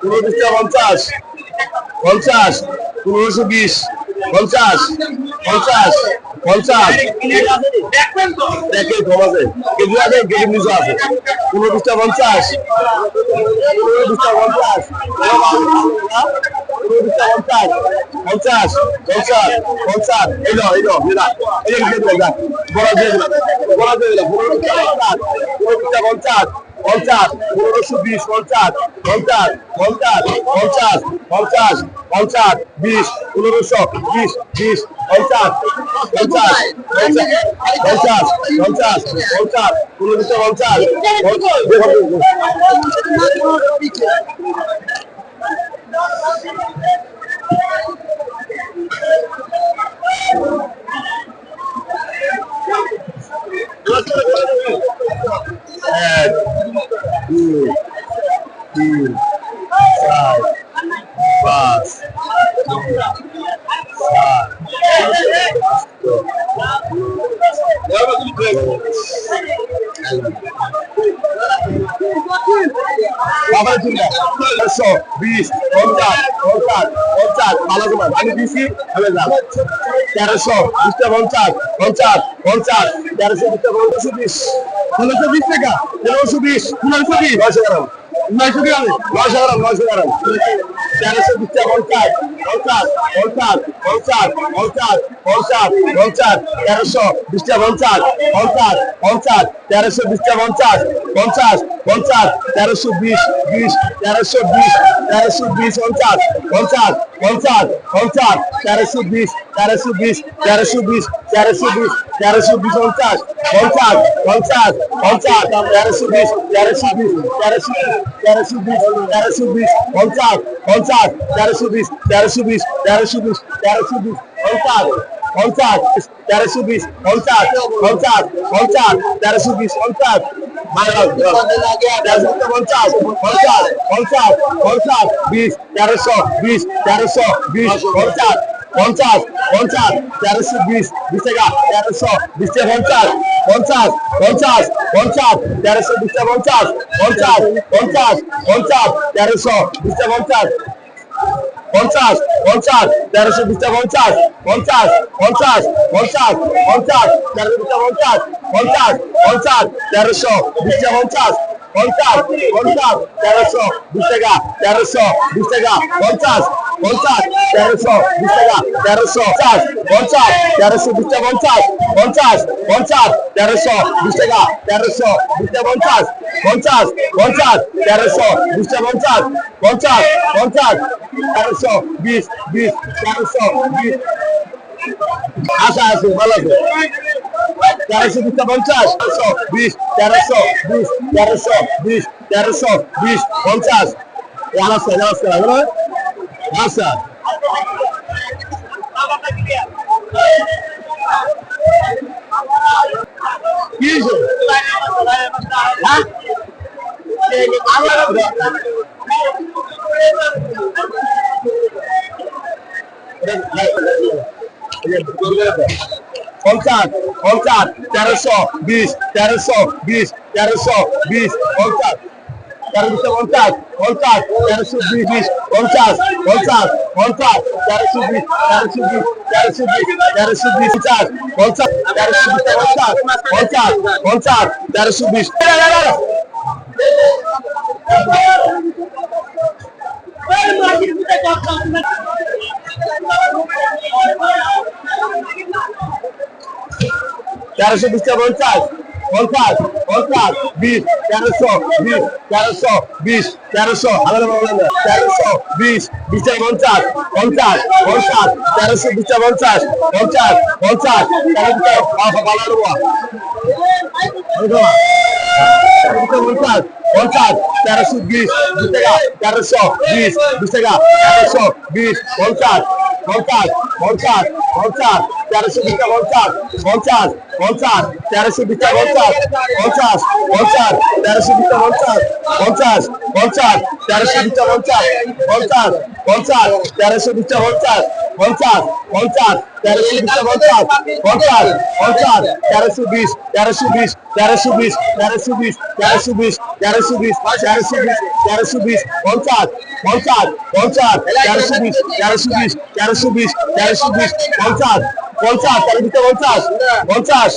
পনেরোটা পঞ্চাশ পঞ্চাশ পনেরোশো বিশ পঞ্চাশ পঞ্চাশ পঞ্চাশ দেখে কম আছে কেজি আছে কেজি নিচে আছে পনেরোটা পঞ্চাশ পনেরোটা পঞ্চাশ পনেরোটা পঞ্চাশ পঞ্চাশ পঞ্চাশ পঞ্চাশ এই দাও এই দাও এই দাও এই যে দিয়ে দিলাম বড় দিয়ে দিলাম বড় দিয়ে দিলাম পনেরোটা পঞ্চাশ পনেরোটা পঞ্চাশ পঞ্চাশ, পনেরোশো বিশ, পঞ্চাশ পঞ্চাশ পঞ্চাশ পঞ্চাশ পঞ্চাশ পঞ্চাশ, বিশ, পনেরোশো বিশ বিশ, পঞ্চাশ পঞ্চাশ পঞ্চাশ পঞ্চাশ পঞ্চাশ, পনেরোশো পঞ্চাশ এক দুই তিন চার পাঁচ একশো বিশ পঞ্চাশ পঞ্চাশ পঞ্চাশ ভালো তোমার আমি দিছি আমি যাম তেরোশো বিশটা পঞ্চাশ পঞ্চাশ পঞ্চাশ তেরোশো বিশটা পনেরোশো বিশ। পনেরোশো বিশ টাকা পনেরোশো বিশ পনেরোশো বিশ। নয়শো গ্রাম। নয়শো গ্রাম নয়শো গ্রাম নয়শো গ্রাম। তেরোশো বিশটা পঞ্চাশ পঞ্চাশ পঞ্চাশ পঞ্চাশ পঞ্চাশ পঞ্চাশ তেরোশো বিশটা পঞ্চাশ পঞ্চাশ পঞ্চাশ তেরোশো বিশটা পঞ্চাশ পঞ্চাশ পঞ্চাশ তেরোশো বিশ বিশ তেরোশো বিশ তেরোশো বিশ পঞ্চাশ পঞ্চাশ পঞ্চাশ পঞ্চাশ তেরোশো বিশ তেরোশো বিশ তেরোশো বিশ তেরোশো বিশ তেরোশো বিশ পঞ্চাশ পঞ্চাশ পঞ্চাশ পঞ্চাশ তেরোশো বিশ তেরোশো বিশ তেরোশো তেরোশো বিশ তেরোশো বিশ পঞ্চাশ পঞ্চাশ তেরোশো বিশ তেরোশো বিশ, তেরোশো বিশ তেরোশো বিশ পঞ্চাশ পঞ্চাশ তেরোশো বিশ পঞ্চাশ পঞ্চাশ পঞ্চাশ তেরোশো বিশ পঞ্চাশ বিশ, তেরোশো বিশ তেরোশো বিশ পঞ্চাশ পঞ্চাশ পঞ্চাশ, তেরোশো বিশ বিশ টাকা তেরোশো বিশ পঞ্চাশ পঞ্চাশ পঞ্চাশ পঞ্চাশ, তেরোশো বিশ পঞ্চাশ পঞ্চাশ পঞ্চাশ পঞ্চাশ, তেরোশো বিশ পঞ্চাশ পঞ্চাশ পঞ্চাশ, তেরোশো বিশটা পঞ্চাশ পঞ্চাশ পঞ্চাশ পঞ্চাশ পঞ্চাশ, তেরোশো বিশটা পঞ্চাশ পঞ্চাশ পঞ্চাশ, তেরোশো বিশটা পঞ্চাশ পঞ্চাশ পঞ্চাশ, তেরোশো বিশ টাকা তেরোশো বিশ টাকা পঞ্চাশ পঞ্চাশ, তেরোশো, বিশ টাকা, তেরোশো, পঞ্চাশ পঞ্চাশ, তেরোশো বিশটা পঞ্চাশ পঞ্চাশ পঞ্চাশ, তেরোশো, বিশ টাকা, তেরোশো বিশটা পঞ্চাশ পঞ্চাশ পঞ্চাশ, তেরোশো বিশটা পঞ্চাশ পঞ্চাশ পঞ্চাশ, তেরোশো, বিশ বিশ, তেরোশো, বিশ। আশা আছে ভালো আছে। তেরোশো বিশটা পঞ্চাশ, তেরোশো, বিশ তেরোশো বিশ তেরোশো বিশ তেরোশো, বিশ, পঞ্চাশ। নমস্কার নমস্কার আচ্ছা? পঞ্চাশ পঞ্চাশ তেরোশো বিশ তেরোশো বিশ তেরোশো বিশ পঞ্চাশ তেরোশো পঞ্চাশ পঞ্চাশ, তেরোশো বিশ, পঞ্চাশ পঞ্চাশ পঞ্চাশ, তেরোশো বিশ তেরোশো বিশ তেরোশো বিশ তেরোশো বিশ, পঞ্চাশ পঞ্চাশ, তেরোশো বিশ, পঞ্চাশ পঞ্চাশ পঞ্চাশ, তেরোশো বিশ। তেরোশো বিশটা পঞ্চাশ পঞ্চাশ পঞ্চাশ বিশ তেরোশো বিশ তেরোশো বিশ তেরোশো তেরোশো বিশ বিশটা পঞ্চাশ পঞ্চাশ পঞ্চাশ তেরোশো বিশটা পঞ্চাশ পঞ্চাশ পঞ্চাশ পঞ্চাশ পঞ্চাশ তেরোশো বিশ বিশ টাকা তেরোশো বিশ বিশ টাকা তেরোশো বিশ পঞ্চাশ পঞ্চাশ পঞ্চাশ পঞ্চাশ তেরোশো বিশটা পঞ্চাশ পঞ্চাশ পঞ্চাশ তেরোশো বিশটা পঞ্চাশ পঞ্চাশ পঞ্চাশ তেরোশো বিশটা পঞ্চাশ পঞ্চাশ পঞ্চাশ তেরোশো বিশটা পঞ্চাশ পঞ্চাশ পঞ্চাশ তেরোশো বিশটা পঞ্চাশ পঞ্চাশ পঞ্চাশ তেরোশো বিশটা পঞ্চাশ পঞ্চাশ পঞ্চাশ তেরোশো বিশ তেরোশো বিশ তেরোশো বিশ তেরোশো বিশ তেরোশো বিশ তেরোশো বিশ তেরোশো বিশ তেরোশো বিশ পঞ্চাশ পঞ্চাশ পঞ্চাশ তেরোশো বিশ তেরোশো বিশ তেরোশো বিশ তেরোশো বিশ পঞ্চাশ পঞ্চাশ তেরো বিশটা পঞ্চাশ পঞ্চাশ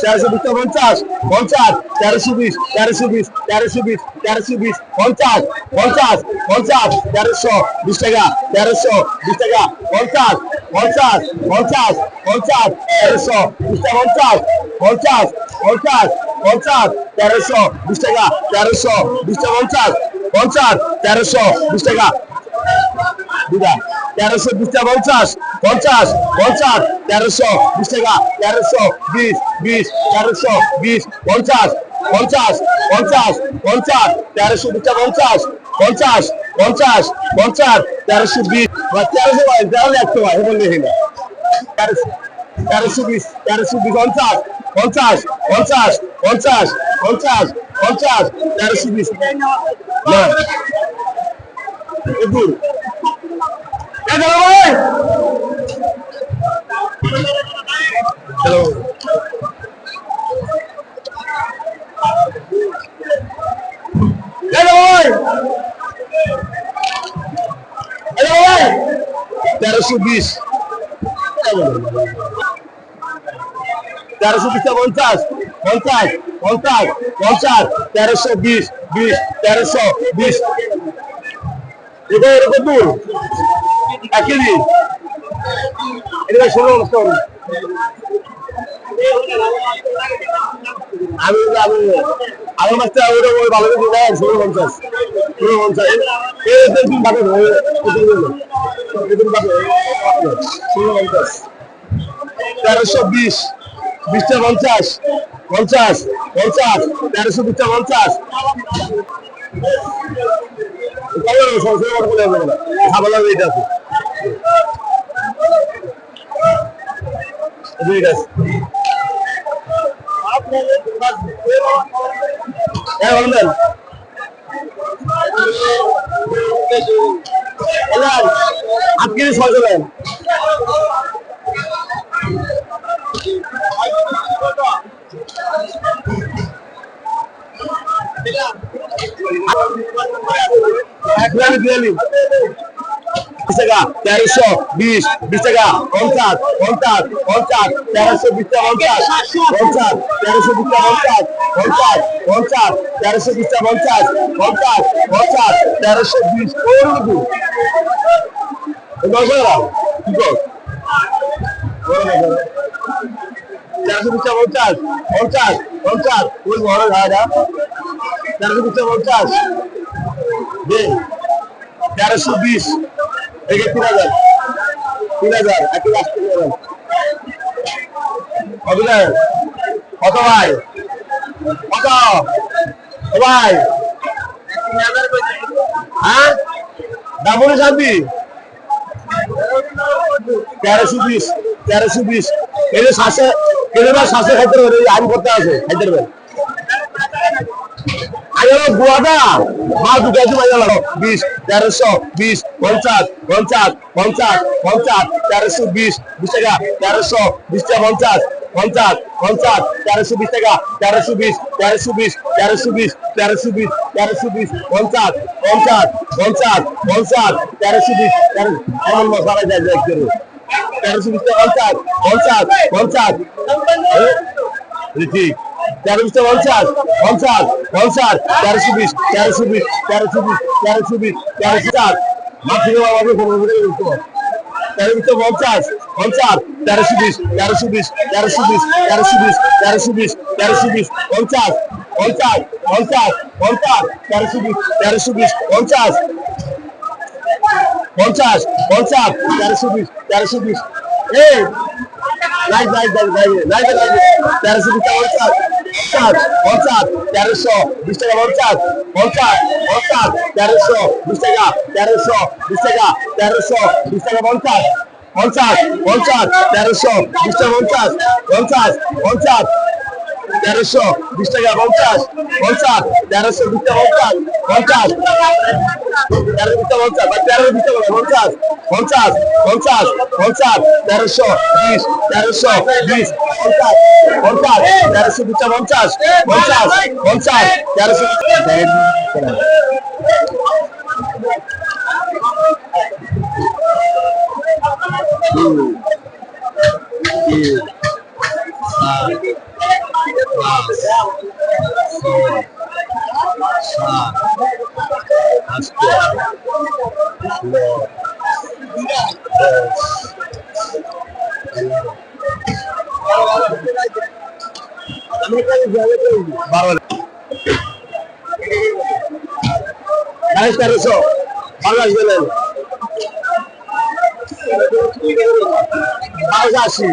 তেরোশো বিশটা পঞ্চাশ পঞ্চাশ তেরোশো বিশ তেরোশো বিশ তেরোশো বিশ তেরোশো বিশ পঞ্চাশ পঞ্চাশ পঞ্চাশ তেরোশো বিশ টাকা তেরোশো বিশ টাকা পঞ্চাশ পঞ্চাশ পঞ্চাশ পঞ্চাশ তেরোশো বিশটা পঞ্চাশ পঞ্চাশ পঞ্চাশ পঞ্চাশ তেরোশো বিশ টাকা তেরোশো বিশটা পঞ্চাশ পঞ্চাশ তেরোশো বিশ টাকা দুটা তেরোশো বিশটা পঞ্চাশ পঞ্চাশ পঞ্চাশ তেরোশো বিশ টাকা তেরোশো বিশ বিশ তেরোশো বিশ পঞ্চাশ পঞ্চাশ পঞ্চাশ পঞ্চাশ তেরোশো বিশটা পঞ্চাশ পঞ্চাশ পঞ্চাশ পঞ্চাশ তেরোশো বিশ তেরোশো বাইশ তেরো একশো বাইশ বললে হলো তেরোশো তেরোশো বিশ তেরোশো বিশ পঞ্চাশ পঞ্চাশ পঞ্চাশ পঞ্চাশ পঞ্চাশ পঞ্চাশ তেরোশো বিশ না Hello. Quero subir. Quero subir à vontade. Vontade, vontade, vontade. Quero subir, bicho, quero só, bicho. Igual, igual duro. একই দিন এটা ষোলো বছর আমি আমি আমার মাছটা ওটা ওই ভালো কিছু দেয় ষোলো পঞ্চাশ ষোলো পঞ্চাশ এই দিন পাবে ষোলো পঞ্চাশ তেরোশো বিশ বিশটা পঞ্চাশ পঞ্চাশ পঞ্চাশ তেরোশো বিশটা পঞ্চাশ করে খাবার লাগবে এটা রুই গাছ। হ্যাঁ বলবেন আজকে ছয় চলেন বিয়াল্লিশ যাবেন তেরোশো বিশ বিশ টাকা, পঞ্চাশ পঞ্চাশ পঞ্চাশ, তেরোশো বিশটা পঞ্চাশ পঞ্চাশ, তেরোশো বিশটা পঞ্চাশ পঞ্চাশ পঞ্চাশ, তেরোশো বিশটা পঞ্চাশ পঞ্চাশ পঞ্চাশ, তেরোশো বিশ তেরোশো বিশটা পঞ্চাশ পঞ্চাশ পঞ্চাশ, ওই বড় ভাইরা তেরোশো বিশটা পঞ্চাশ তেরোশো বিশ থেকে তিন হাজার। তিন হাজার পারেন অভিনয়। কত ভাই? কত? ভাই? হ্যাঁ? দামনে শান্তি। তেরোশো বিশ তেরোশো বিশ। যে শ্বাসে কেন শ্বাসে খাইতে হবে আইন করতে আছে খাইতে হবে আরে গুয়াটা মা দুটাইতে পাই গেল বিশ, তেরোশো, বিশ, পঞ্চাশ পঞ্চাশ পঞ্চাশ পঞ্চাশ, তেরোশো, বিশ বিশ টাকা, তেরোশো, বিশ টাকা, পঞ্চাশ পঞ্চাশ পঞ্চাশ, তেরোশো, বিশ টাকা, তেরোশো, বিশ তেরোশো বিশ তেরোশো বিশ তেরোশো বিশ তেরোশো, বিশ, পঞ্চাশ পঞ্চাশ পঞ্চাশ পঞ্চাশ, তেরোশো, বিশ তেরো এমন মশালা যায় তেরোশো, বিশ পঞ্চাশ পঞ্চাশ পঞ্চাশ। ঠিক। তেরোশো পঞ্চাশ পঞ্চাশ পঞ্চাশ তেরোশো বিশ তেরোশো বিশ তেরোশো বিশ তেরোশো বিশ তেরোশো চার মাতৃ বাবাকে তেরোশো পঞ্চাশ পঞ্চাশ তেরোশো বিশ তেরোশো বিশ তেরোশো বিশ তেরোশো বিশ তেরোশো বিশ তেরোশো বিশ পঞ্চাশ পঞ্চাশ পঞ্চাশ পঞ্চাশ তেরোশো বিশ তেরোশো বিশ পঞ্চাশ পঞ্চাশ পঞ্চাশ তেরোশো বিশ তেরোশো বিশ এই light light light light light তেরোশো বিশ পঞ্চাশ পঞ্চাশ পঞ্চাশ, তেরোশো, বিশ টাকা পঞ্চাশ পঞ্চাশ পঞ্চাশ, তেরোশো, বিশ টাকা, তেরোশো, বিশ টাকা, তেরোশো, বিশ টাকা পঞ্চাশ পঞ্চাশ পঞ্চাশ, তেরোশো, বিশ টাকা পঞ্চাশ পঞ্চাশ পঞ্চাশ তেরোশো বিশ টাকা পঞ্চাশ পঞ্চাশ, তেরোশো বিশ টাকা পঞ্চাশ পঞ্চাশ তেরো বিশ টাকা পঞ্চাশ পঞ্চাশ পঞ্চাশ পঞ্চাশ তেরোশো বিশ তেরোশো বিশ, পঞ্চাশ পঞ্চাশ, তেরোশো বিশ পঞ্চাশ পঞ্চাশ পঞ্চাশ, তেরোশো বারো বাইশ তেরোশো বাংলাদেশ গেলেন বাইশ আশি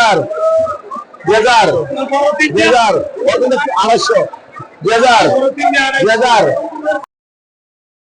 হাজার দুই হাজার দুই হাজার আড়াইশো দুই হাজার দুই হাজার